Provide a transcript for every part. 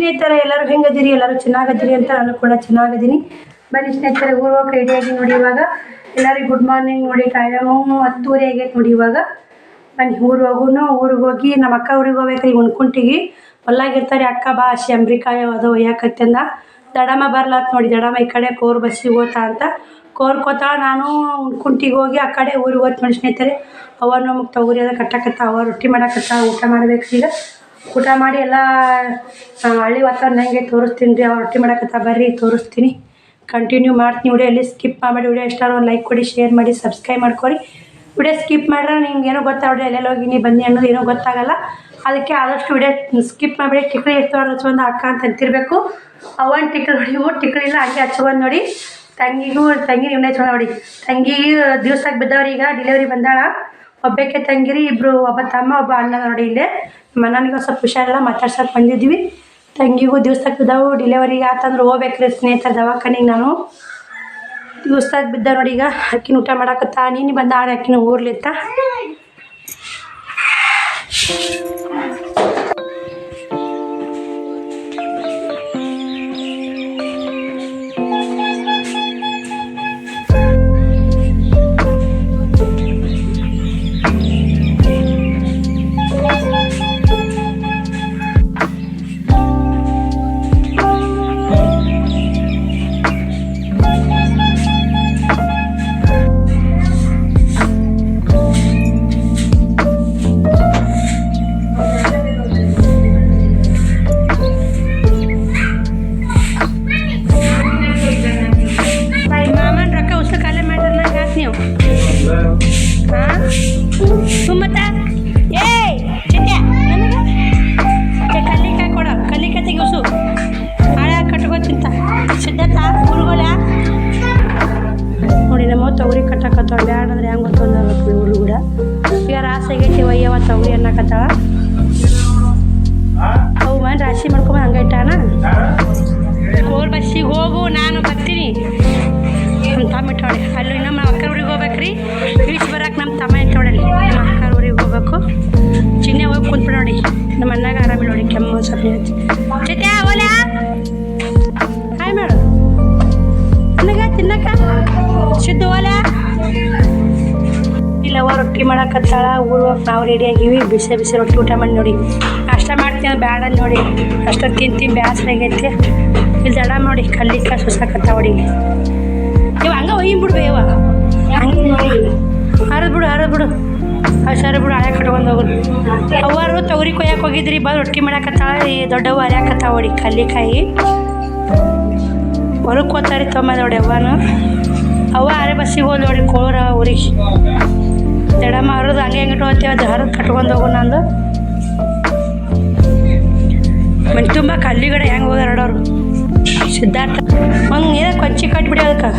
ಸ್ನೇಹಿತರೆ, ಎಲ್ಲರೂ ಹೆಂಗದಿರಿ, ಎಲ್ಲರೂ ಚೆನ್ನಾಗದಿರಿ ಅಂತ ನಾನು ಕೂಡ ಚೆನ್ನಾಗಿದ್ದೀನಿ ಬನ್ನಿ ಸ್ನೇಹಿತರೆ ಊರು ಹೋಗಿ ರೆಡಿಯಾಗಿ ನೋಡಿ ಇವಾಗ. ಎಲ್ಲರಿಗೂ ಗುಡ್ ಮಾರ್ನಿಂಗ್ ನೋಡಿ ಟೈಮು ಹತ್ತೂರಿ ಆಗೈತೆ ನೋಡಿ ಇವಾಗ. ಬನ್ನಿ ಊರು ಹೋಗುನು, ಊರಿಗೆ ಹೋಗಿ ನಮ್ಮ ಅಕ್ಕ ಊರಿಗೆ ಹೋಗ್ಬೇಕ್ರಿ ಉಣ್ಕುಂಟಿಗೆ ಹೊಲ್ಲಾಗಿರ್ತಾರೆ ಅಕ್ಕ ಬಾ ಶಂಬ್ರಿಕಾಯಿ ಅದು ಒಯ್ಯಾಕತ್ತಂದ ದಡಮ ಬರ್ಲಾತ್ ನೋಡಿ, ದಡಮ ಈ ಕಡೆ ಕೋರ್ ಬಸ್ಸಿಗೆ ಹೋತಾ ಅಂತ. ಕೋರ್ಕೋತ ನಾನು ಉಣ್ಕುಂಟಿಗೆ ಹೋಗಿ ಆ ಕಡೆ ಊರಿಗೆ ಹೋತ್ ನೋಡಿ ಸ್ನೇಹಿತರೆ. ಅವ ನಮಗೆ ತೊಗರಿ ಅದ ಕಟ್ಟಕತ್ತ ಅವ ರೊಟ್ಟಿ ಮಾಡಕತ್ತ, ಊಟ ಮಾಡ್ಬೇಕು ಈಗ. ಊಟ ಮಾಡಿ ಎಲ್ಲ ಹಳ್ಳಿ ವಾತಾವರಣ ಹೆಂಗೆ ತೋರಿಸ್ತೀನಿ ರೀ. ಅವ್ರು ರೊಟ್ಟಿ ಮಾಡಕತ್ತ ಬರ್ರಿ, ತೋರಿಸ್ತೀನಿ. ಕಂಟಿನ್ಯೂ ಮಾಡ್ತೀನಿ ವಿಡಿಯೋ ಎಲ್ಲಿ ಸ್ಕಿಪ್ ಮಾಡಿ ವಿಡಿಯೋ ಇಷ್ಟಾರ ಒಂದು ಲೈಕ್ ಕೊಡಿ ಶೇರ್ ಮಾಡಿ ಸಬ್ಸ್ಕ್ರೈಬ್ ಮಾಡ್ಕೊರಿ. ವಿಡಿಯೋ ಸ್ಕಿಪ್ ಮಾಡ್ರೆ ನಿಮ್ಗೆ ಏನೋ ಗೊತ್ತಾಗಲ್ಲ ಎಲ್ಲೆಲ್ಲಿ ಹೋಗಿನಿ ಬನ್ನಿ ಅನ್ನೋದು ಏನೋ ಗೊತ್ತಾಗಲ್ಲ. ಅದಕ್ಕೆ ಆದಷ್ಟು ವಿಡಿಯೋ ಸ್ಕಿಪ್ ಮಾಡಿಬಿಡಿ. ಟಿಕ್ಳಿ ಎಷ್ಟು ಹಚ್ಕೊಂಡು ಅಕ್ಕ ಅಂತ ಅಂತಿರಬೇಕು. ಅವನ್ ಟಿಕ್ಳಿ ನೋಡಿ ಇಲ್ಲ, ಹಂಗೆ ಹಚ್ಕೊಂಡ್ ನೋಡಿ. ತಂಗಿಗೂ ತಂಗಿ ನಿಮ್ಮನೆ ಹಚ್ಕೊಂಡ್ ನೋಡಿ. ತಂಗಿಗೆ ದಿವ್ಸಕ್ಕೆ ಬಿದ್ದವ್ರಿ ಈಗ ಡಿಲಿವರಿ ಬಂದಾಳ. ಒಬ್ಬಕ್ಕೆ ತಂಗಿರಿ, ಇಬ್ರು ಒಬ್ಬ ತಮ್ಮ, ಒಬ್ಬ ಅಣ್ಣ ನೋಡಿ ಇಲ್ಲೇ. ಒಂದ್ ಸ್ವಲ್ಪ ಹುಷಾರಿಲ್ಲ ಮಾತಾಡ್ಸಕ್ಕೆ ಬಂದಿದ್ವಿ ತಂಗಿಗೂ ದಿವ್ಸಕ್ಕೆ ಬಿದ್ದಾವು ಡಿಲೆವರಿಗೆ ಆತಂದ್ರೆ. ಹೋಗ್ಬೇಕ್ರಿ ಸ್ನೇಹಿತರ, ದವಾಖಾನಿಗೆ ನಾನು. ದಿವ್ಸದಾಗ ಬಿದ್ದ ನೋಡಿ ಈಗ ಅಕ್ಕಿನ ಊಟ ಮಾಡಾಕತ್ತ. ನೀನು ಬಂದ ಆಡ ಅಕ್ಕಿನ ಊರ್ಲಿತ್ತ. ಆರಾಮಿಲ್ಲ ನೋಡಿ ಕೆಮ್ಮು ಸ್ವಲ್ಪ ಚಿತ್ಯ ಓಲ ಹಾಯ್ ಮಾಡು. ನನಗ ತಿನ್ನಕ್ಕ. ಶುದ್ಧ ಓಲ ಇಲ್ಲವ ರೊಟ್ಟಿ ಮಾಡಕತ್ತಾಳ ಊರು ಹೋಗಿ ನಾವು ರೆಡಿ ಆಗಿವಿ. ಬಿಸಿ ಬಿಸಿ ರೊಟ್ಟಿ ಊಟ ಮಾಡಿ ನೋಡಿ. ಅಷ್ಟ ಮಾಡ್ತೀನಿ ಬೇಡ ನೋಡಿ. ಅಷ್ಟ ತಿಂತೀನಿ ಬೇಸರ ಆಗೈತಿ ಇಲ್ಲಿ ದಡ ನೋಡಿ ಕಲ್ಲಿಕ ಸುಸಾಕತ್ತಾವ ಹೊಡಿ. ಇವ ಹಂಗ ಒಯ್ಯಿ ಬಿಡ್ಬೇವ ಹಂಗೆ ನೋಡಿ ಹರಿದ್ ಬಿಡು ಹಳೆ ಕಟ್ಕೊಂಡು ಹೋಗೋದು ಅವ್ವರು ತೊಗರಿ ಕೊಯ್ಯಕ್ಕೆ ಹೋಗಿದ್ರಿ ಬಂದು ರೊಟ್ಟಿ ಮಾಡಾಕತ್ತಾಳ ಈ ದೊಡ್ಡವ್ವ ಅರ್ಯಾಕತ್ತಾವ ನೋಡಿ ಕಲ್ಲಿಕಾಯಿ ಹೊರಗೆ ಹೋತಾರಿ ತೊಂಬ ನೋಡಿ ಅವ್ವನು. ಅವ್ವ ಅರೆ ಬಸ್ಸಿಗೆ ಹೋದ್ ನೋಡಿ ಕೋರ ಊರಿಗೆ. ದಡಮ್ಮ ಹರಿದು ಹಂಗೆ ಹೆಂಗಿಟ್ಟು ಹೋಗ್ತೀವಿ ಅದು ಹರಿದು ಕಟ್ಕೊಂಡು ಹೋಗು ನಂದು. ಮನೆ ತುಂಬ ಕಲ್ಲಿಗಡೆ ಹೆಂಗೆ ಹೋದ ಎರಡವ್ರು ಸಿದ್ಧಾರ್ಥ. ಹಂಗೆ ಏನೋ ಕೊಚ್ಚಿ ಕಟ್ಬಿಡಿ ಅದಕ್ಕೆ.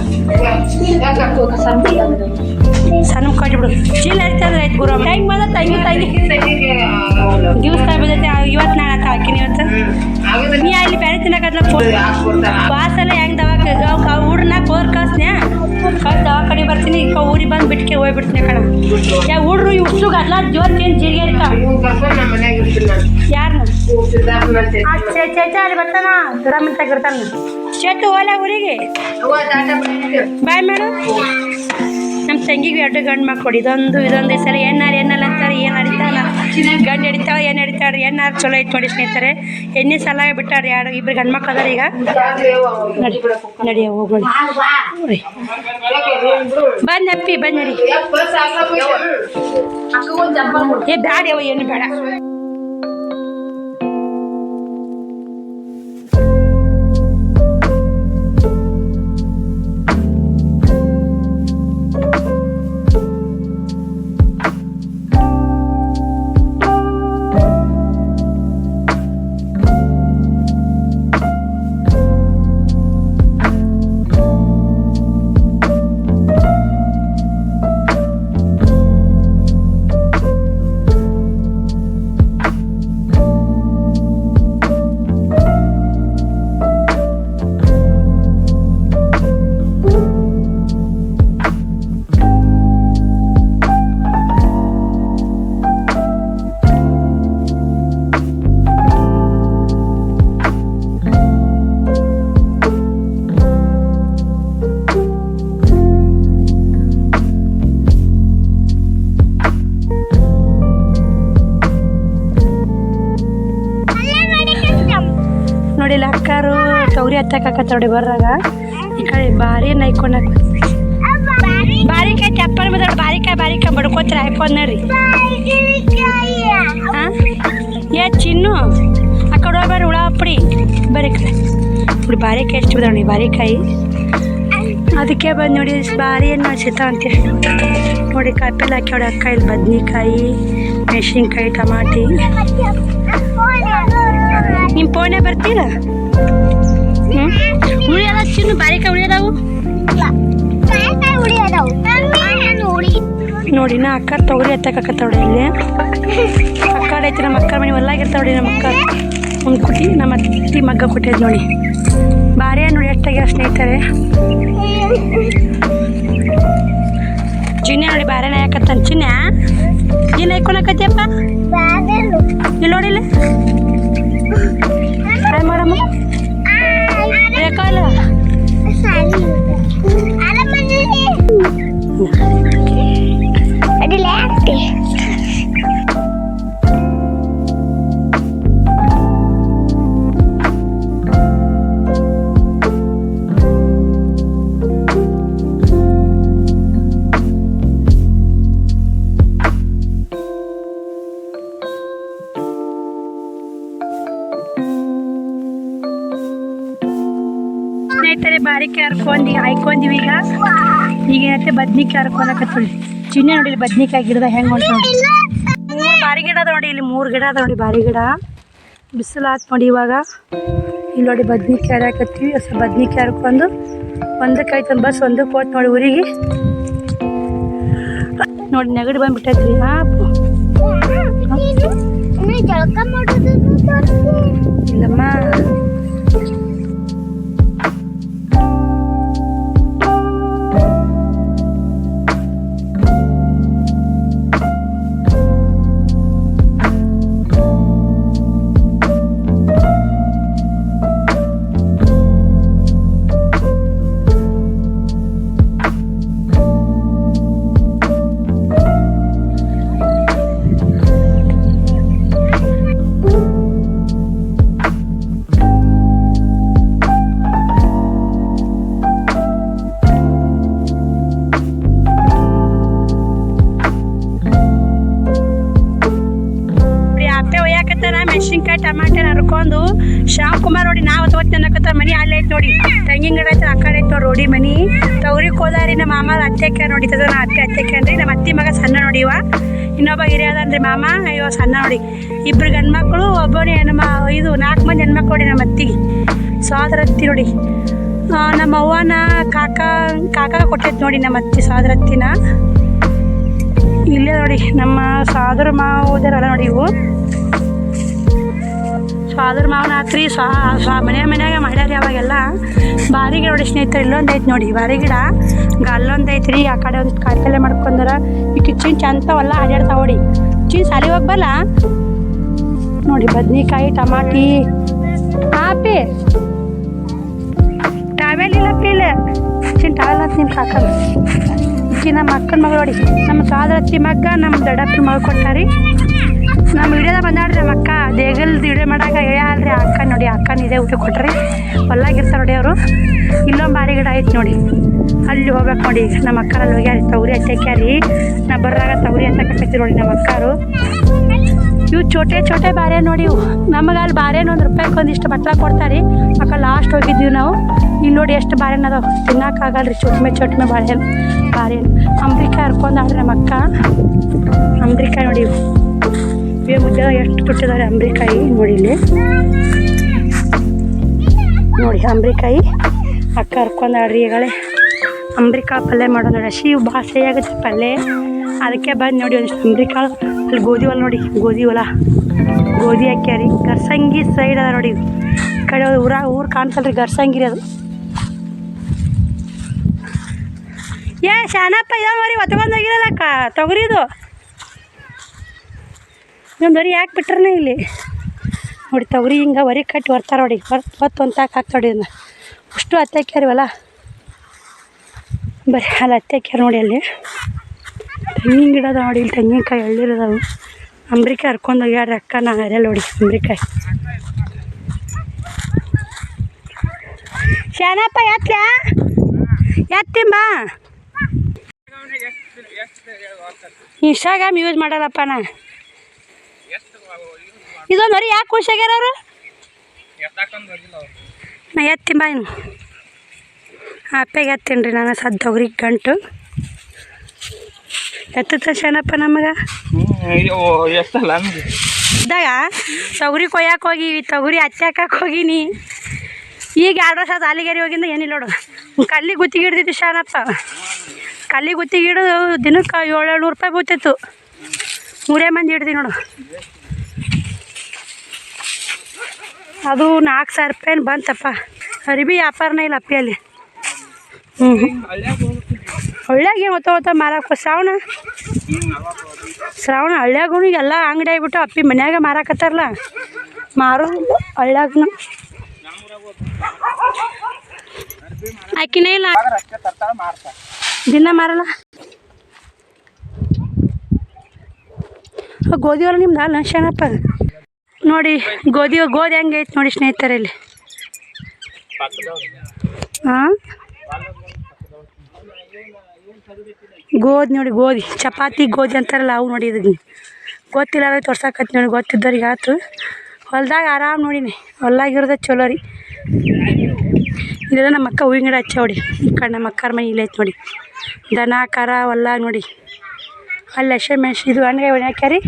ಸಣ್ಣ ಕಟ್ಬಿಡು ಚೀಲ ಇರ್ತದ್ರೆ ಆಯ್ತು ಗುರು. ಹೆಂಗೆ ಬಂದ ತಂಗಿ ತಂಗಿ ದಿವಸ ಬಂದೈತೆ ಇವತ್ತು ನಾಳೆ ಅಂತ ಹಾಕಿನಿ ಇವತ್ತು? ನೀ ಅಲ್ಲಿ ಬೇರೆ ತಿನ್ನಕತ್ಲ ಬಾಸಲ್ಲ ಹೆಂಗೆ ದವಾಕ ಹುಡ್ನ ಕೋರ್ ಕಳ್ಸ್ನ್ಯಾ ಕಳ್ಸಿ ಕಡೆ ಬರ್ತೀನಿ. ಈಗ ಊರಿಗೆ ಬಂದು ಬಿಟ್ಕೆ ಹೋಗ್ಬಿಡ್ತೀನಿ ಕಣ. ಯಾ ಹುಡ್ರು ಇಷ್ಟು ಅಲ್ಲ ಜೋರ್ ಏನು ಜೀರಿಗೆ ಇರ್ತ. ಚೇ ಚೇಚ ಅಲ್ಲಿ ಬರ್ತಾನ. ದೊಡ್ಡಮ್ಮಂತ ತೆಗಿರ್ತಾನ ಊರಿಗೆ? ಬಾಯ್ ಮೇಡಮ್ ನಮ್ಮ ತಂಗಿಗೆ ಎರಡು ಗಂಡು ಮಕ್ಕಳು ಇದೊಂದು ಇದೊಂದು ಈ ಸಲ ಎಣ್ಣಾರು ಎಣ್ಣಲ್ಲ ಅಂತಾರೆ, ಏನು ನಡೀತಾನ ಗಂಡು ನಡೀತಾವ ಏನು ನಡೀತಾಳೆ ಎಣ್ಣಾರು ಚಲೋ ಐತೆ ನೋಡಿ ಸ್ನೇಹಿತರೆ. ಎಣ್ಣೆ ಸಲ ಬಿಟ್ಟಾರೆ ಯಾರು? ಇಬ್ಬರು ಗಂಡು ಮಕ್ಕಳು ಅದಾರ ಈಗ. ನಡಿ ನಡಿ ಹೋಗೋಣ ಬಂದ್ ಅಪ್ಪಿ, ಬಂದ್ ನಡಿ. ಏ, ಬ್ಯಾಡ ಏನು ಬೇಡ. ಹತ್ತಕ್ಕ ನೋಡಿ ಬರ್ರಾಗ. ಈ ಕಡೆ ಭಾರಿ ಬಾರಿ ಬಾರಿಕಾಯಿ ಚಪ್ಪಲ್ ಮತ್ತೆ ಬಾರಿಕಾಯಿ ಬಾರಿಕಾಯಿ ಬಡ್ಕೋತೀರ ಐಫೋನ್ ನೋಡ್ರಿ ಏ ಚಿನ್ನು, ಆ ಕಡೆ ಹೋಗ್ಬಾರಿ ಹುಳ ಅಪ್ಪಡಿ. ಬರೀ ಕಡೆ. ನೋಡಿ ಬಾರಿಕಾಯಿ ಎಷ್ಟು ಬಿದ್ದಾವ ನೋಡಿ, ಬಾರಿಕಾಯಿ. ಅದಕ್ಕೆ ಬಂದು ನೋಡಿ ಭಾರಿ ಏನು ಸಿತ ಅಂತ ನೋಡಿ, ಕಾಯಿಪಲ್ಲೆ ಹಾಕ್ಯಾವಡೆ ಅಕ್ಕ ಇಲ್ಲಿ ಬದ್ನಿಕಾಯಿ, ಮೆಣಸಿನ್ಕಾಯಿ, ಟಮಾಟಿ. ನಿಮ್ಮ ಫೋನೇ ಬರ್ತೀರಾ? ಹ್ಞೂ ಉಳಿಯಲ್ಲ ಚಿನ್ನು ಬಾರಿಕಾಯಿ ಉಳಿಯೋದಾವು? ನೋಡಿ ನಾ ಅಕ್ಕ ತೊಗರಿ ಎತ್ತಕತ್ತವಡೆ ಇಲ್ಲಿ ಅಕ್ಕ ಐತಿ ನಮ್ಮ ಅಕ್ಕ ಮನೆ ಹೊಲ್ಲಾಗಿರ್ತಾವಡಿ ನಮ್ಮ ಅಕ್ಕ. ಒಂದು ಕುಟಿ ನಮ್ಮ ಅತ್ತಿ ಮಗ್ಗ ಕೊಟ್ಟಿದ್ ನೋಡಿ. ಭಾರಿ ನೋಡಿ ಎಷ್ಟಾಗ್ಯಾವ ಸ್ನೇಹಿತರೆ. ಚಿನ್ನ ನೋಡಿ ಬಾರೆ ನಾಯಕತ್ತಾನ ಚಿನ್ನ ಚಿನ್ನ ಇಕ್ಕೊಳಕತ್ತಿಯಪ್ಪ ಇಲ್ಲಿ ನೋಡಿಲ್ಲ? ಹಾಯ್ ಮಾಡಮ್ಮ. Kala. Sali. Alam mo na eh. rin. Adelante. ಸ್ನೇಹಿತರೆ ಬಾರಿಕೆ ಹರ್ಕೊಂಡು ಹಾಯ್ಕೊಂಡಿವಿ ಈಗ. ಈಗ ಏನೈತೆ ಬದ್ನಿಕಾಯಿ ಹರ್ಕೊಳಕತ್ತೀವಿ ಚಿನ್ನ ನೋಡಿ ಇಲ್ಲಿ ಬದ್ನಿಕಾಯಿ ಗಿಡದ ಹೆಂಗೆ ಉಂಟು ನೋಡಿ. ಮೂರು ಬಾರಿ ಗಿಡ ಅದ ನೋಡಿ ಇಲ್ಲಿ ಮೂರು ಗಿಡ ಅದ ನೋಡಿ ಬಾರಿ ಗಿಡ. ಬಿಸಿಲು ಹಾಕಿ ನೋಡಿ ಇವಾಗ ಇಲ್ಲಿ ನೋಡಿ ಬದ್ನಿಕಾಯಿ ಹಾಕತ್ತೀವಿ ಹೊಸ ಬದ್ನಿಕಾಯಿ ಹರ್ಕೊಂಡು ಒಂದಕ್ಕೆ ಆಯ್ತು ಬಸ್ ಒಂದಕ್ಕೆ ಕೋತ್ ನೋಡಿ ಊರಿಗೆ ನೋಡಿ ನೆಗಡಿ ಬಂದ್ಬಿಟ್ಟೈತ್ರಿ ಹಾಂ ಇಲ್ಲಮ್ಮ. ತೆಂಗಿನ ಗಿಡ ಐತೆ ಆ ಕಡೆ ಐತೆ ರೋಡಿ ಮನಿ ತೊಗರಿ ಕೋದಾರಿ ನಮ್ಮ ಮಾಮ ಅತ್ತೆಕ್ಕೆ ನೋಡಿ ತದ ನಾ ಅತ್ತೆ ಅತ್ತೆಕ್ಕೆ ಅಂದ್ರಿ ನಮ್ಮ ಅತ್ತಿ ಮಗ ಸಣ್ಣ ನೋಡಿವ ಇನ್ನೊಬ್ಬ ಹಿರಿಯದಂದ್ರಿ ಮಾಮ ಅಯ್ಯೋ ಸಣ್ಣ ನೋಡಿ ಇಬ್ರು ಗಂಡ್ಮಕ್ಳು ಒಬ್ಬನೇ ಹೆಣ್ಮ ಇದು ನಾಲ್ಕು ಮಂದಿ ಹೆಣ್ಮಕ್ಳು ನೋಡಿ ನಮ್ಮ ಅತ್ತಿಗೆ ಅತ್ತಿ ನೋಡಿ ನಮ್ಮ ಅವ್ವನ ಕಾಕ ಕಾಕ ಕೊಟ್ಟೈತೆ ನೋಡಿ ನಮ್ಮ ಅತ್ತಿ ಸೋದರತ್ತಿನ ಇಲ್ಲೇ ನೋಡಿ, ನಮ್ಮ ಸಾದರ ಮಾವುದರಲ್ಲ ನೋಡಿ ಇವು. ಸಾದರ ಮಾವನ ಆತ್ರಿ ಸ್ವಾ ಸ್ವಾ ಮನೆ ಮನ್ಯಾಗ ಮಾಡ್ಯಾರ ಯಾವಾಗೆಲ್ಲ ಬಾರಿ ಗಿಡ ನೋಡಿ ಸ್ನೇಹಿತರು ಇಲ್ಲೊಂದು ಐತೆ ನೋಡಿ, ಬಾರಿ ಗಿಡ ಅಲ್ಲೊಂದು ಐತ್ರಿ ಆ ಕಡೆ ಒಂದು ಕಾಯಿಪಲ್ಲೆ ಮಾಡ್ಕೊಂಡಾರ, ಈ ಕಿಚ್ಚಿನ ಚಂತವಲ್ಲ ಅಡ್ಯಾಡ್ತಾವ ನೋಡಿ. ಚಿನ್ ಸಾಲಿ ಹೋಗ್ಬಲ್ಲ? ನೋಡಿ, ಬದ್ನಿಕಾಯಿ, ಟಮಾಟಿ. ಆಪಿ. ಟಾವೆಲ್ ಇಲ್ಲ ಇಲ್ಲ. ಚಿನ್ ಟಾವೆಲ್ ಅಂತ ನಿಮ್ಗೆ ಹಾಕಲ್ಲ ಈಕಿ ನಮ್ಮ ಅಕ್ಕನ ಮಗಳು ನೋಡಿ, ನಮ್ಮ ಸಾದರತ್ತಿ ಮಗ್ಗ, ನಮ್ಮ ದೊಡ್ಡಪ್ಪನ ಮಗಳು ಕೊಟ್ಟಾರಿ. ನಮ್ಮ ವಿಡಿಯೋದ ಬಂದಾಡ್ರಿ ನಮ್ಮ ಅಕ್ಕ. ದೇಗಲ್ ವಿಡಿಯೋ ಮಾಡಾಕ ಹೇಳ್ರಿ ಅಕ್ಕ ನೋಡಿ ಅಕ್ಕನ ಇದೆ ಊಟ ಕೊಟ್ರಿ. ಹೊಲ್ಲಾಗಿರ್ತಾರೆ ನೋಡಿ ಅವರು. ಇಲ್ಲೊಂದು ಬಾರಿ ಗಿಡ ಐತೆ ನೋಡಿ. ಅಲ್ಲಿ ಹೋಗ್ಬೇಕು ನೋಡಿ. ನಮ್ಮ ಅಕ್ಕ ಅಲ್ಲಿ ಹೋಗ್ಯಾರಿ ತೌರಿ ಹಚ್ಚಕ್ಯಾರಿ ನಾ ಬರ್ರಾಗ ಅಂತ ಕೊಟ್ಟಿದ್ರು ನೋಡಿ ನಮ್ಮ ಅಕ್ಕಾರು. ಇವು ಚೋಟೆ ಚೋಟೆ ಬಾರೆ ನೋಡಿ ಇವು. ನಮಗೆ ಅಲ್ಲಿ ಬಾರೇನು ಒಂದು ರೂಪಾಯಿಗೆ ಒಂದಿಷ್ಟು ಬಟ್ಲ ಕೊಡ್ತಾರೆ. ಅಕ್ಕ ಲಾಸ್ಟ್ ಹೋಗಿದ್ದೀವಿ ನಾವು. ಇಲ್ಲಿ ನೋಡಿ ಎಷ್ಟು ಬಾರೆನ ಅದಾವ. ತಿನ್ನಕ್ಕಾಗಲ್ರಿ ಚೊಟ್ಮೆ ಚೊಟ್ಮೆ ಬಾಳೆ ಬಾರೇನು. ಅಂಬ್ರಿಕಾಯಿ ಹರ್ಕೊಂಡು ಆಡ್ರಿ ನಮ್ಮ ಅಕ್ಕ. ಅಂಬ್ರಿಕಾಯಿ ನೋಡಿ ಇವು. ಇವೇ ಮುದ್ದೆ ಎಷ್ಟು ಕೊಟ್ಟಿದ್ದಾರೆ ಅಂಬ್ರಿಕಾಯಿ ನೋಡಿ ಇಲ್ಲಿ. ನೋಡಿ, ಅಂಬ್ರಿಕಾಯಿ. ಅಕ್ಕ ಹರ್ಕೊಂಡು ಈಗಳೆ ಪಲ್ಲೆ ಪಲ್ಯ ನೋಡಿ ಹಸಿ ಭಾಳ ಸಿಹಿ ಆಗುತ್ತೆ ಪಲ್ಯ. ಅದಕ್ಕೆ ಬಂದು ನೋಡಿ ಒಂದಿಷ್ಟು ಅಂಬ್ರಿಕಾಳು ಅಲ್ಲಿ ಗೋಧಿ ಹೊಲ ನೋಡಿ, ಗೋಧಿ ಹೊಲ. ಗೋಧಿ ಹಾಕ್ಯಾರಿ. ಗರ್ಸಂಗಿ ಸೈಡ್ ಅದ ನೋಡಿ ಕಡೆ ಊರ, ಊರು ರೀ ಗರ್ಸಂಗಿರಿ ಅದು. ಏ ಶಾನಪ್ಪ, ಇದ ಮರಿ ಹೊತ್ಕೊಂಡು ಹೋಗಿರಲ್ಲಕ್ಕ ತೊಗರಿದು. ಇನ್ನೊಂದು ವರಿ ಯಾಕೆ ಬಿಟ್ರನ ಇಲ್ಲಿ? ನೋಡಿ ತೊಗರಿ ಹಿಂಗೆ ವರಿ ಕಟ್ಟಿ ಹೊರ್ತಾರೆ ನೋಡಿ. ಹೊತ್ತು ಹೊತ್ತು ತಾಕ ಹಾಕ್ತಾಡಿ ಅದನ್ನ ಅಷ್ಟು ಹತ್ತಾಕ್ಯಾರಿವಲ್ಲ ಬರೀ ಅಲ್ಲಿ ಹತ್ತಾಕ್ಯಾರ ನೋಡಿ ಅಲ್ಲಿ. ತೆಂಗಿನ ಗಿಡ ಅದಾವ ನೋಡಿ, ಇಲ್ಲಿ ತೆಂಗಿನಕಾಯಿ ಎಳ್ಳಿರೋದವು ಅಂಬ್ರಿಕಾಯಿ ಹರ್ಕೊಂಡು ಹೋಗ್ಯಾಡ್ರಿ ಅಕ್ಕ ನಾ ಅರೆ ನೋಡಿ, ಅಂಬ್ರಿಕಾಯಿ. ಶಾನಪ್ಪ ಎತ್ಲ ಎತ್ತಿಂಬ ಇನ್ಸ್ಟಾಗ್ರಾಮ್ ಯೂಸ್ ಮಾಡಲ್ಲಪ್ಪ ನಾ. ಇದೊಂದು ಮರಿ ಯಾಕೆ ಖುಷಿಯಾಗ್ಯಾರ ಅವರು? ನಾ ಎತ್ತಿ ಬಾಯ್ ಅಪ್ಪಗೆ ಎತ್ತೀನಿ ರೀ ನಾನು ಸದ್ದು ತೊಗರಿ ಗಂಟು. ಎತ್ತ ಶಾನಪ್ಪ ನಮಗೆ? ಇದ್ದಾಗ ತೊಗರಿ ಕೊಯ್ಯಕ್ಕೆ ಹೋಗಿವಿ, ತೊಗರಿ ಹಚ್ಚಕ್ಕೆ ಹೋಗಿನಿ. ಈಗ ಎರಡು ವರ್ಷ ಅದು ಹೋಗಿಂದ ಏನಿಲ್ಲ ನೋಡು. ಕಲ್ಲಿ ಗುತ್ತಿಗೆ ಹಿಡ್ದಿತ್ತು ಶಾನಪ್ಪ ಕಲ್ಲಿ ಗುತ್ತಿಗೆ ಹಿಡಿದು ದಿನಕ್ಕೆ ಏಳು ಏಳ್ನೂರು ರೂಪಾಯಿ ಬೀಳ್ತಿತ್ತು. ಮೂರೇ ಮಂದಿ ಹಿಡ್ದಿ ನೋಡು. ಅದು ನಾಲ್ಕು ಸಾವಿರ ರೂಪಾಯಿ ಬಂತಪ್ಪ. ಅರಿಬಿ ವ್ಯಾಪಾರನೇ ಇಲ್ಲ ಅಪ್ಪಿಯಲ್ಲಿ ಹ್ಞೂ ಹಳ್ಳ್ಯಾಗ ಏನು ಮಾರಕ್ಕೆ ಶ್ರಾವಣ? ಶ್ರಾವಣ ಹಳ್ಳ್ಯಾಗೂ ಎಲ್ಲ ಅಂಗಡಿ ಆಗಿಬಿಟ್ಟು ಅಪ್ಪಿ ಮನ್ಯಾಗ ಮಾರಾಕತ್ತಾರಲ್ಲ. ಮಾರು ಹಳ್ಳ್ಯಾಗನು. ಆಕಿನೇ ಇಲ್ಲ. ದಿನ ಮಾರಲ್ಲ. ಗೋಧಿ ಹೊಲ ನಿಮ್ದು ಅಲ್ಲ ಶನಪ್ಪ ನೋಡಿ, ಗೋಧಿ ಗೋಧಿ ಹೆಂಗೆ ಐತೆ ನೋಡಿ ಸ್ನೇಹಿತರೆ ಇಲ್ಲಿ ಗೋಧಿ ನೋಡಿ, ಗೋಧಿ. ಚಪಾತಿ, ಗೋಧಿ ಅಂತಾರಲ್ಲ ಅವು ನೋಡಿ ಇದು ಗೊತ್ತಿಲ್ಲ ತೋರ್ಸಕತ್ತಿ ನೋಡಿ ಗೊತ್ತಿದ್ದವ್ರಿಗೆ ಆಯ್ತು ಹೊಲ್ದಾಗ ಆರಾಮ್ ನೋಡಿನಿ. ಹೊಲ್ದಾಗಿರೋದ ಚಲೋ ರೀ. ಇದೆಲ್ಲ ನಮ್ಮ ಅಕ್ಕ ಹೂವಿನ ಗಿಡ ಹಚ್ಚ ಈ ಕಡೆ ನಮ್ಮ ಅಕ್ಕಾರ ಮನೆ ಇಲ್ಲೈತೆ ನೋಡಿ. ದನ, ಕರ ಹೊಲ ನೋಡಿ. ಅಲ್ಲಿ ಹಸೆ ಮೆಣಸು ಇದು ಹಣ್ಣು ಒಣ ಹಾಕ್ಯಾರಿ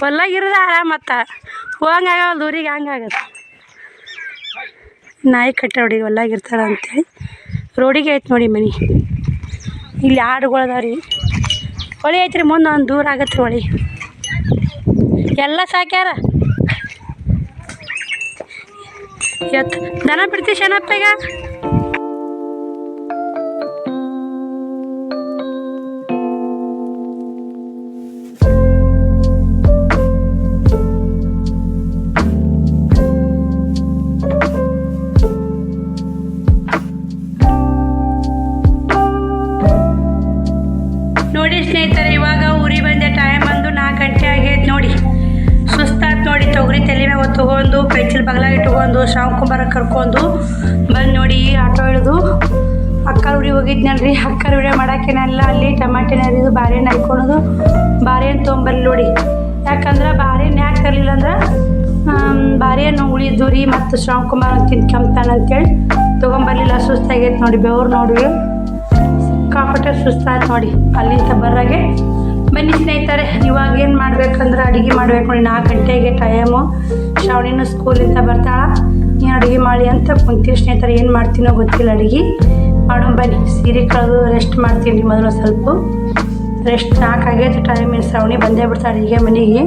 ಹೊಲ್ಲಾಗಿರೋದು ಆರಾಮ ಮತ್ತೆ ಹೋಗಂಗಾಗಲ್ಲ ಊರಿಗೆ ಹಂಗಾಗತ್ತೆ ನಾಯಿ ಕಟ್ಟ ನೋಡಿ ಹೊಲ್ಲಾಗಿರ್ತಾರ ಅಂತೇಳಿ ರೋಡಿಗೆ ಐತೆ ನೋಡಿ ಮನೆ. ಇಲ್ಲಿ ಆಡುಗಳದಾವ ರೀ. ಹೊಳಿ ಐತ್ರಿ, ಮುಂದೆ ಒಂದು ದೂರ ಆಗತ್ತೆ ಹೊಳಿ. ಎಲ್ಲ ಸಾಕ್ಯಾರ? ಎತ್ ದನ ಬಿಡ್ತಿ ಶನಪ್ಪ ಕರ್ಕೊಂಡು ಬಂದು ನೋಡಿ ಆಟೋ ಇಳಿದು ಅಕ್ಕರ ಉಡಿ ಹೋಗಿದ್ನಲ್ರಿ. ಅಕ್ಕರ ವಿಡಿಯೋ ಮಾಡೋಕ್ಕೇನಲ್ಲ ಅಲ್ಲಿ ಟಮಾಟಿನ ಹರಿದು ಬಾಳೆಹಣ್ಣು ಹಾಕ್ಕೊಳೋದು ಬಾಳೆಹಣ್ಣು ತೊಗೊಂಬರ್ಲಿ ನೋಡಿ. ಯಾಕಂದ್ರೆ ಬಾಳೆಹಣ್ಣು ಯಾಕೆ ತರಲಿಲ್ಲ ಅಂದ್ರೆ ಬಾಳೆಹಣ್ಣು ಉಳಿದು ರೀ ಮತ್ತು ಶ್ರಾವಣಕುಮಾರ್ ತಿನ್ಕೊಂತಾನ ಅಂತೇಳಿ ತೊಗೊಂಬರ್ಲಿಲ್ಲ. ಸುಸ್ತಾಗೈತೆ ನೋಡಿ ಬೆವ್ರು ನೋಡಿ ಸಿಕ್ಕಾಪಟ್ಟೆ ಸುಸ್ತಾಯ್ತು ನೋಡಿ. ಅಲ್ಲಿಂದ ಬರಾಗೆ ಬನ್ನಿ ಸ್ನೇಹಿತರೆ, ಇವಾಗ ಏನು ಮಾಡ್ಬೇಕಂದ್ರೆ ಅಡುಗೆ ಮಾಡ್ಬೇಕು ನೋಡಿ. ನಾಲ್ಕು ಗಂಟೆಗೆ ಟೈಮು ಶ್ರಾವಣಿನೂ ಸ್ಕೂಲಿಂದ ಬರ್ತಾಳ. ನೀನು ಅಡುಗೆ ಮಾಡಿ ಅಂತ ಕುಂತೀವಿ ಸ್ನೇಹಿತರೆ, ಏನು ಮಾಡ್ತೀನೋ ಗೊತ್ತಿಲ್ಲ ಅಡುಗೆ. ಮಾಡೋಣ ಬನ್ನಿ. ಸೀರೆ ಕಳೆದು ರೆಸ್ಟ್ ಮಾಡ್ತೀನಿ ಮೊದಲು ಸ್ವಲ್ಪ. ರೆಸ್ಟ್ ನಾಲ್ಕಾಗೈತೆ ಟೈಮ್ ಏನು ಶ್ರಾವಣಿ ಬಂದೇ ಬಿಡ್ತಾಳೆ ಅಡುಗೆ ಮನೆಗೆ.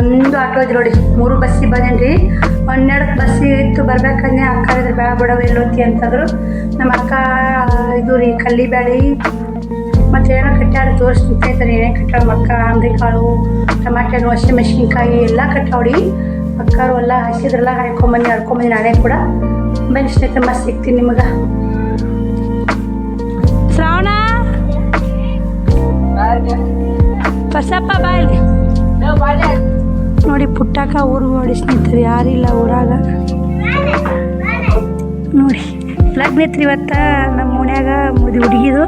ಒಂದು ಆಟೋ ಇದ್ರು ನೋಡಿ. ಮೂರು ಬಸ್ಸಿಗೆ ರೀ ಹನ್ನೆರಡು ಬಸ್ಸಿಗೆ ಇತ್ತು ಬರ್ಬೇಕಂದ್ರೆ ಅಕ್ಕ ಇದ್ರೆ ಬ್ಯಾ ಬಿಡವ ಎಲ್ಲೋತಿ ಅಂತಂದ್ರು. ನಮ್ಮ ಅಕ್ಕ, ಇದು ರೀ, ಕಲ್ಲಿ ಬ್ಯಾಳಿ. ಮತ್ತು ಏನೋ ಕಟ್ಟಾಡ ತೋರಿಸ್ತಿರ್ತಾರೆ ಏನೇ ಕಟ್ಟಾಳ ಮಕ್ಕ ಅಂಬ್ರಿ ಕಾಳು ಟಮಾಟೆ ಹಣ್ಣು ಹಸಿಮೆಣ್ಸಿನ್ಕಾಯಿ ಎಲ್ಲ ಕಟ್ಟಾವಡಿ ಅಕ್ಕಾರು ಎಲ್ಲ ಹಾಕಿದ್ರಲ್ಲ ಹಾಯ್ಕೊಂಬಂದು ಹರ್ಕೊಂಬಂದು ನಾನೇ ಕೂಡ. ಬನ್ನಿ ಸ್ನೇಹಿತರೆ ಮಸ್ತ್ ಸಿಗ್ತೀನಿ ನಿಮಗೆ. ಶ್ರಾವಣ? ಬಸಪ್ಪ ಬಾಯ್ ನೋಡಿ ಪುಟ್ಟಕ್ಕ ಊರು ನೋಡಿ ಸ್ನೇಹಿತರು, ಯಾರಿಲ್ಲ ಊರಾಗ. ನೋಡಿ ಲಗ್ನ ಐತ್ರಿ ಇವತ್ತ. ನಮ್ಮ ಓಣ್ಯಾಗ ಮದುವೆ ಹುಡುಗಿದು.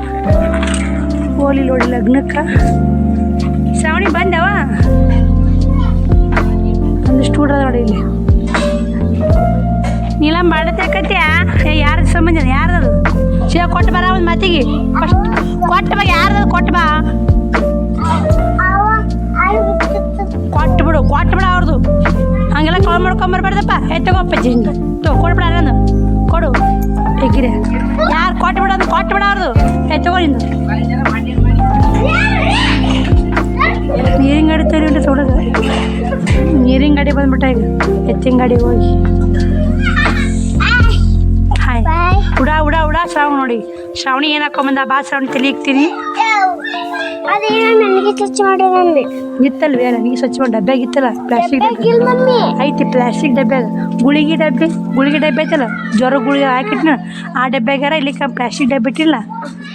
ಹೋಲಿ ನೋಡಿ ಲಗ್ನಕ್ಕೆ. ಶ್ರಾವಣಿ ಬಂದವ? ಹುಡ್ರ ನೋಡಿ ಇಲ್ಲಿ. ನೀಲಂ ಮಾಡತಕ್ಕತ್ಯಾ ಏ, ಯಾರ್ದು ಸಂಬಂಧ ಯಾರ್ದದು? ಶಿವ, ಕೊಟ್ಟು ಬರ ಒಂದು ಮತಿಗೆ. ಫಸ್ಟ್, ಕೊಟ್ಟು ಬಾ, ಯಾರ್ದದು ಕೊಟ್ಟು ಬಾ. ಕೊಟ್ಟು ಬಿಡು, ಕೊಟ್ಟು ಬಿಡ ಅವ್ರದು. ಹಂಗೆಲ್ಲ ಕಾಲ್ ಮಾಡ್ಕೊಂಬರ್ಬಾರ್ದಪ್ಪ ಏ ತಗೋಪ್ಪ ಜಿಂದ. ತಗೋ ಕೊಟ್ಬಿಡ ಅನ್ನೋದು ಕೊಡು. ಹೇಗಿರೆ ಯಾರು ಕೊಟ್ಟು ಬಿಡೋದು ಕೊಟ್ಟು ಬಿಡ ಅವ್ರದು. ಏ ನಿಂದು. ನೀರಿನ ಗಾಡಿ ತರಿ ಉಂಟು ತೊಡಗ ನೀರಿನ ಗಾಡಿ ಬಂದ್ಬಿಟ್ಟ ಈಗ. ಎತ್ತಿನ ಗಾಡಿ ಹೋಗಿ. ಹಾಯ್ ಉಡಾ ಉಡಾ, ಉಡ, ಶ್ರಾವಣ ನೋಡಿ. ಶ್ರಾವಣಿ ಏನು ಹಾಕೊಂಬಂದ ಬಾ ಶ್ರಾವಣಿ, ತಲೆ ಇಕ್ತೀನಿ ಇತ್ತಲ್ವೇ? ನನಗೆ ಸ್ವಚ್ಛ ಮಾಡಿ, ಡಬ್ಬೆ ಇತ್ತಲ್ಲ ಪ್ಲಾಸ್ಟಿಕ್ ಡಬ್ಬೆ. ಐತಿ ಪ್ಲಾಸ್ಟಿಕ್ ಡಬ್ಬ್ಯಾಗ ಗುಳಿಗೆ ಡಬ್ಬಿ, ಗುಳಿಗೆ ಡಬ್ಬೆ ಐತಲ್ಲ? ಜ್ವರ, ಗುಳಿಗೆ ಹಾಕಿಟ್ನ. ಆ ಡಬ್ಬೆಗಾರ ಇಲ್ಲಿ ಪ್ಲಾಸ್ಟಿಕ್ ಡಬ್ಬೆ ಇಟ್ಟಿಲ್ಲ.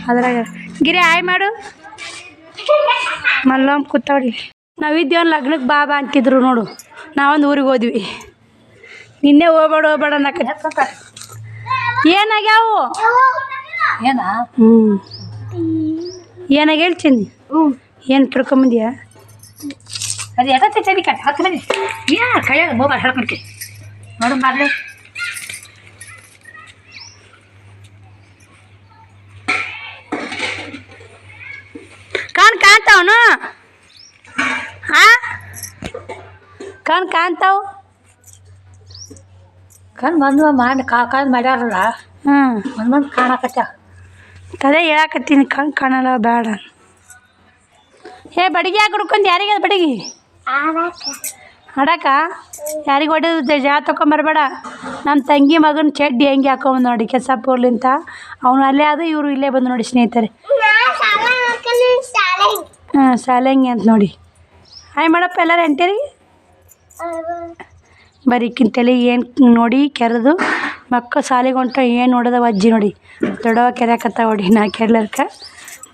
ಅದ್ರಾಗ. ಗಿರಿ, ಆಯ್ ಮಾಡು. ಮಲ್ಲಮ್ಮ ಕೂತಾವಡಿ ನಾವಿದ್ದೇವ ಲಗ್ನಕ್ಕೆ ಬಾಬಾ ಬಾ ಅಂತಿದ್ರು ನೋಡು ನಾವೊಂದು ಊರಿಗೆ ಹೋದ್ವಿ ನಿನ್ನೆ ಹೋಗ್ಬೇಡ ಹೋಗ್ಬೇಡ ಅನ್ನಕ ಏನಾಗ್ಯಾವು ಏನ ಹ್ಞೂ ಏನಾಗ ಹೇಳ್ತೀನಿ ಏನು ತಿಳ್ಕೊಂಬಂದ್ಯಾ ಅದು ಎಡತ್ತೆ ತಡಿ ಕಟ್ ಹತ್ತು ಮಂದಿ ಯಾ ಕೈಯಾಗ ಮೊಬೈಲ್ ಹೇಳ್ಕೊಂಡ್ಕೆ ನೋಡು ಮಾಡ್ಲಿ ಕಾಣ್ ಕಾಣ್ತಾವನು ಹಾ ಕಾಣ್ ಕಾಣ್ತಾವ? ಕಣ್ ಬಂದ್ ಮಾಡಿ ಕಾಕಾದ್ ಮಾಡ್ಯಾರಲ್ಲ ಹ್ಞೂ ಮಂದ್ ಬಂದು ಕಾಣಕತ್ತ ಅದೇ ಹೇಳಕತ್ತೀನಿ ಕಣ್ ಕಾಣಲ್ಲ ಬೇಡ ಏ ಬಡಿಗೆ ಯಾಕೆ ಹುಡ್ಕೊಂಡು ಯಾರಿಗೆ ಅದು ಬಡಿಗೆ? ಆಡಕ ಯಾರಿಗೆ ಹೊಡೆದ ಜಾ ತೊಗೊಂಬರ್ಬೇಡ ನಮ್ಮ ತಂಗಿ ಮಗನ ಚಡ್ಡಿ ಹೆಂಗೆ ಹಾಕೊಂಬಂದು ನೋಡಿ ಕೆಸಪ್ಪೂರ್ಲಿಂತ ಅವನು ಅಲ್ಲೇ ಅದು ಇವರು ಇಲ್ಲೇ ಬಂದು ನೋಡಿ ಸ್ನೇಹಿತರೆ. ಹಾಂ ಶಾಲೆ. ಹೆಂಗೆ ಅಂತ ನೋಡಿ. ಹಾಯ್ ಮಾಡಪ್ಪ ಎಲ್ಲರೂ ಎಂಟೇರಿ ಬರೀಕಿನ ತಲೆ ಏನು ನೋಡಿ ಕೆರೆದು ಮಕ್ಕಳು ಸಾಲಿಗೆ ಹೊಂಟ ಏನು ನೋಡೋದವ ಅಜ್ಜಿ ನೋಡಿ. ದೊಡ್ಡವ ಕೆರೆಕತ್ತ ನೋಡಿ, ನಾ ಕೆರ್ಲರ್ಕ.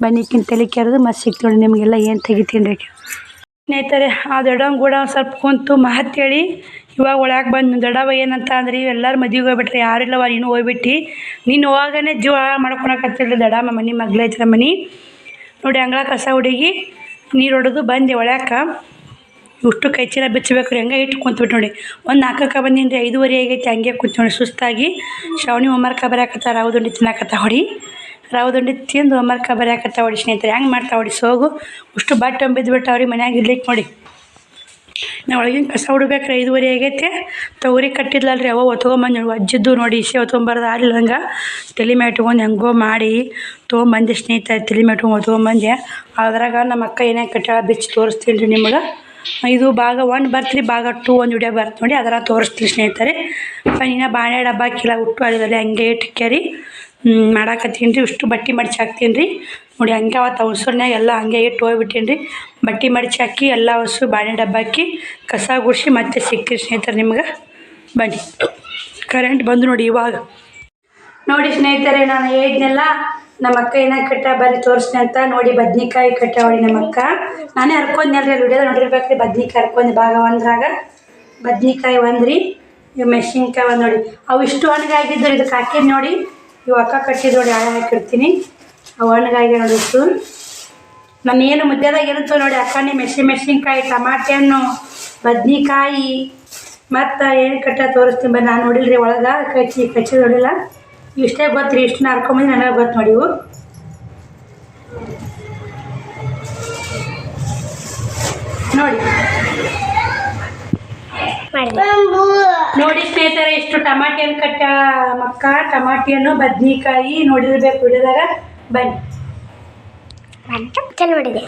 ಬನ್ನಿಕ್ಕಿನ ತಲೆ ಕೆರೆದು ಮತ್ತೆ ನೋಡಿ ನಿಮಗೆಲ್ಲ ಏನು ತೆಗಿತೀನಿ ರೀ ಸ್ನೇಹಿತರೆ, ಆ ದೊಡ್ಡವನ್ ಕೂಡ ಸ್ವಲ್ಪ ಕುಂತು ಮಾತೇಳಿ ಇವಾಗ ಒಳಗೆ ಬಂದು ದೊಡ್ಡವ ಏನಂತ ಅಂದ್ರೆ ಎಲ್ಲರೂ ಮದುವೆಗೆ ಹೋಗ್ಬಿಟ್ರಿ ಯಾರಿಲ್ಲವ ನೀನು ಹೋಗ್ಬಿಟ್ಟು. ನೀನು ಹೋಗಾನೆ ಜೀವ ಮಾಡ್ಕೊಳಕತ್ತಿಲ್ಲ ದೊಡ್ಡಮ್ಮ ಮನೆ ಮಗ್ಲೈತ್ರ ಮನೆ. ನೋಡಿ ಅಂಗಳ ಕಸ ಹುಡುಗಿ, ನೀರು ಹೊಡೆದು ಬಂದೆ ಒಳ್ಯಾಕ ಇಷ್ಟು ಕೈ ಚೀಲ ಬಿಚ್ಚಬೇಕು ಹಂಗೆ ಇಟ್ಟು ಕುಂತ್ಬಿಟ್ಟು ನೋಡಿ. ಒಂದು ನಾಲ್ಕಕ್ಕೆ ಬಂದೀನಿ ರೀ ಐದುವರೆ ಆಗೈತಿ, ಹಂಗೆ ಕುಂತು ನೋಡಿ, ಸುಸ್ತಾಗಿ. ಶ್ರವಣಿ ಹೋಮ್ವರ್ಕ ರಾವು ರಾವುದುಂಡಿ ತಿನ್ನಕತ್ತ ಹೊಡಿ. ರಾವುದುಂಡಿ ತಿಂದು ಒಮ್ಮರ್ಕ ಬರೆಯಕತ್ತ ಹೊಡಿ ಸ್ನೇಹಿತರೆ ಹೆಂಗೆ ಮಾಡ್ತಾ ಹೊಡಿ, ಸೋಗು. ಅಷ್ಟು ಬಟ್ಟೆ ಅವ್ರಿಗೆ ಮನ್ಯಾಗ ಇರ್ಲಿಕ್ಕೆ ನೋಡಿ. ನಾವು ಒಳಗಿನ ಕಸ ಹುಡ್ಬೇಕ್ರೆ ಐದುವರೆ ಆಗೈತೆ. ತೊಗರಿ ರೀ ಅವ ಒತ್ಕೊಂಬಂದು ಅಜ್ಜಿದ್ದು ನೋಡಿ ಇಸೆ ಒತ್ಕೊಂಬಾರ್ದು ಆಗಲಿಲ್ಲ ಹಂಗೆ. ತಲೆ ಇಟ್ಕೊಂಡು ಹೆಂಗೋ ಮಾಡಿ ತೊಗೊಂಬಂದೆ ಸ್ನೇಹಿತರೆ ತಲೆ ಮೇಲೆ ಇಟ್ಕೊಂಡು ಒತ್ಕೊಂಬಂದೆ ಅದ್ರಾಗ ನಮ್ಮ ಅಕ್ಕ ಏನೇ ಕಟ್ಟಾಳ ಬಿಚ್ಚಿ ತೋರಿಸ್ತೀನಿ ರೀ ನಿಮಗೆ. ಇದು ಭಾಗ ಒನ್ ಬರ್ತ್ರಿ, ಭಾಗ ಟೂ ಒಂದು ವಿಡಿಯೋ ಬರ್ತ್ ನೋಡಿ ಅದರ ತೋರಿಸ್ತೀನಿ ಸ್ನೇಹಿತರೆ. ಫೈನಿನ ಬಾಣೆ ಡಬ್ಬ ಹಾಕಿಲ್ಲ ಉಟ್ಟು ಅಳಿದಲ್ಲಿ ಹಂಗೆ ಇಟ್ಕೇರಿ ಮಾಡಾಕತ್ತೀನಿ ರೀ. ಇಷ್ಟು ಬಟ್ಟೆ ಮಡಚಿ ಹಾಕ್ತೀನಿ ರೀ. ನೋಡಿ, ಹಂಗೆ ಅವತ್ತು ಹೊಸರ್ನಾಗ ಎಲ್ಲ ಹಂಗೆ ಇಟ್ಟು ಹೋಗ್ಬಿಟ್ಟೀನಿ ರೀ. ಬಟ್ಟೆ ಮಡ್ಚಿ ಹಾಕಿ ಎಲ್ಲ ಹೊಸು ಬಾಣೆ ಡಬ್ಬ ಹಾಕಿ ಕಸ ಗುಡಿಸಿ ಮತ್ತೆ ಸಿಕ್ಕಿರಿ ಸ್ನೇಹಿತರೆ ನಿಮ್ಗೆ. ಬನ್ನಿ. ಕರೆಂಟ್ ಬಂದು ನೋಡಿ ಇವಾಗ. ನೋಡಿ ಸ್ನೇಹಿತರೆ, ನಾನು ಹೇಳಿದ್ನೆಲ್ಲ ನಮ್ಮ ಅಕ್ಕ ಏನ ಕಟ್ಟ ಬರ್ರಿ ತೋರಿಸ್ನಿ ಅಂತ ನೋಡಿ ಬದ್ನಿಕಾಯಿ ಕಟ್ಟ ಹೊಡಿ ನಮ್ಮ ಅಕ್ಕ. ನಾನೇ ಹರ್ಕೊಂಡ್ನಲ್ರಿ ಅಲ್ಲಿ ವಿಡಿಯೋದ ನೋಡಿರ್ಬೇಕ್ರಿ, ಬದ್ನಿಕಾಯಿ ಹರ್ಕೊಂಡು ಭಾಗ ಒಂದ್ರಾಗ. ಬದ್ನಿಕಾಯಿ ಒಂದ್ರಿ, ಇವು ಮೆಣಸಿನ್ಕಾಯಿ ಒಂದು ನೋಡಿ. ಅವು ಇಷ್ಟು ಹಣ್ಗಾಗಿದ್ದು ಇದಕ್ಕೆ ಹಾಕಿದ್ ನೋಡಿ. ಇವು ಅಕ್ಕ ಕಟ್ಟಿದ್ ನೋಡಿ ಆಳ ಹಾಕಿರ್ತೀನಿ. ಅವು ಹಣ್ಗಾಗಿ ನೋಡಿ ಇಷ್ಟು. ನಾನು ಏನು ಮುದ್ದೆದಾಗ ಇರುತ್ತೋ ನೋಡಿ ಅಕ್ಕನೇ ಮೆಣಸಿ ಮೆಣಸಿನ್ಕಾಯಿ, ಟಮಾಟೆ ಹಣ್ಣು, ಬದ್ನಿಕಾಯಿ, ಮತ್ತು ಏನು ಕಟ್ಟ ತೋರಿಸ್ತೀನಿ ಬನ್ನಿ ನಾನು ನೋಡಿಲ್ರಿ ಒಳಗೆ, ಕಚ್ಚಿ ಕಚ್ಚಿ ನೋಡಿಲ್ಲ. ಇಷ್ಟೇ ಗೊತ್ತು ರೀ ಇಷ್ಟು ನಾರ್ಕೊಂಬಂದು ನನಗೆ ಗೊತ್ತು ನೋಡಿ ಇವು. ನೋಡಿ. ನೋಡಿ ಸ್ನೇಹಿತರೆ ಇಷ್ಟು ಟಮಾಟಿಯನ್ನು ಕಟ್ಟ ಮಕ್ಕ ಟಮಾಟಿಯನ್ನು ಬದ್ನಿಕಾಯಿ ನೋಡಿರ್ಬೇಕು ಹಿಡಿದಾಗ ಬನ್ನಿ. ಚಲೋ ಮಾಡಿದೆ.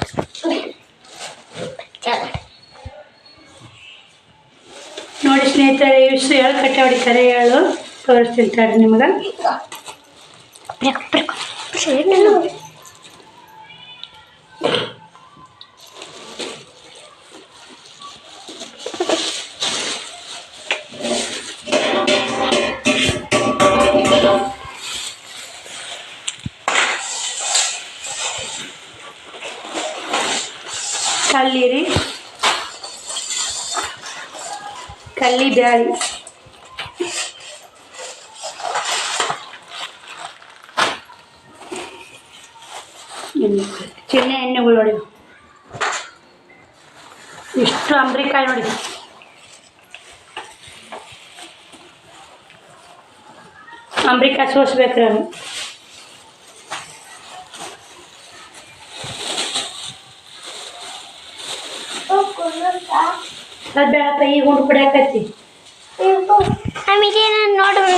ನೋಡಿ ಸ್ನೇಹಿತರೆ ಇಷ್ಟು ಹೇಳು ಕಟ್ಟ ಹೊಡಿತಾರೆ ಹೇಳು ತೋರಿಸ್ತಿರ್ತಾರೆ ನಿಮ್ಗೆ ಕಲ್ಲಿರಿ ಕಲ್ಲಿ ಬ್ಯಾಳಿ ಚಿನ್ನೆ ಎಣ್ಣೆಗಳು ನೋಡಿ. ಇಷ್ಟು ಅಂಬ್ರಿಕಾಯಿ ನೋಡಿ. ಅಂಬ್ರಿಕಾಯಿ ಸೋಸ್ಬೇಕ್ರಿ ಅದು ಅದು ಬೇಡಪ್ಪ, ಈಗ ಉಂಡು ಕುಡಿಯಾಕತ್ತಿ ಆಮೇಲೆ ನಾನು ನೋಡಿ.